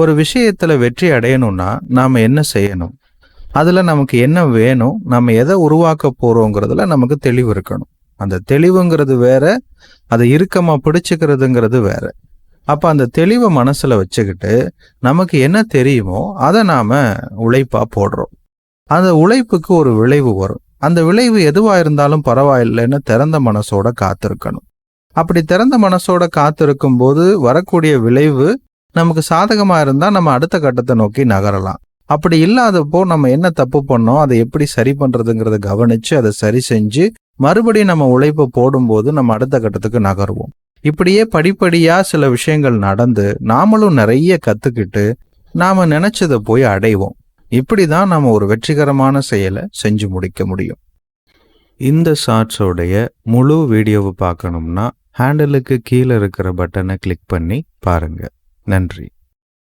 ஒரு விஷயத்துல வெற்றி அடையணும்னா நாம என்ன செய்யணும்? அதுல நமக்கு என்ன வேணும்? நம்ம எதை உருவாக்க போறோங்கிறதுல நமக்கு தெளிவு இருக்கணும். அந்த தெளிவுங்கிறது வேற அதை இறுக்கமா பிடிச்சுக்கிறதுங்கிறது வேற. அப்ப அந்த தெளிவை மனசுல வச்சுக்கிட்டு நமக்கு என்ன தெரியுமோ அதை நாம உழைப்பா போடுறோம். அந்த உழைப்புக்கு ஒரு விளைவு வரும். அந்த விளைவு எதுவா இருந்தாலும் பரவாயில்லைன்னு திறந்த மனசோட காத்திருக்கணும். அப்படி திறந்த மனசோட காத்திருக்கும் போது வரக்கூடிய விளைவு நமக்கு சாதகமாக இருந்தால் நம்ம அடுத்த கட்டத்தை நோக்கி நகரலாம். அப்படி இல்லாதப்போ நம்ம என்ன தப்பு பண்ணோம் அதை எப்படி சரி பண்ணுறதுங்கிறத கவனித்து அதை சரி செஞ்சு மறுபடியும் நம்ம உழைப்பை போடும்போது நம்ம அடுத்த கட்டத்துக்கு நகருவோம். இப்படியே படிப்படியாக சில விஷயங்கள் நடந்து நாமளும் நிறைய கற்றுக்கிட்டு நாம் நினச்சதை போய் அடைவோம். இப்படி தான் நாம் ஒரு வெற்றிகரமான செயலை செஞ்சு முடிக்க முடியும். இந்த ஷார்ட்ஸோடைய முழு வீடியோவை பார்க்கணும்னா ஹேண்டலுக்கு கீழே இருக்கிற பட்டனை கிளிக் பண்ணி பாருங்கள் நன்றி.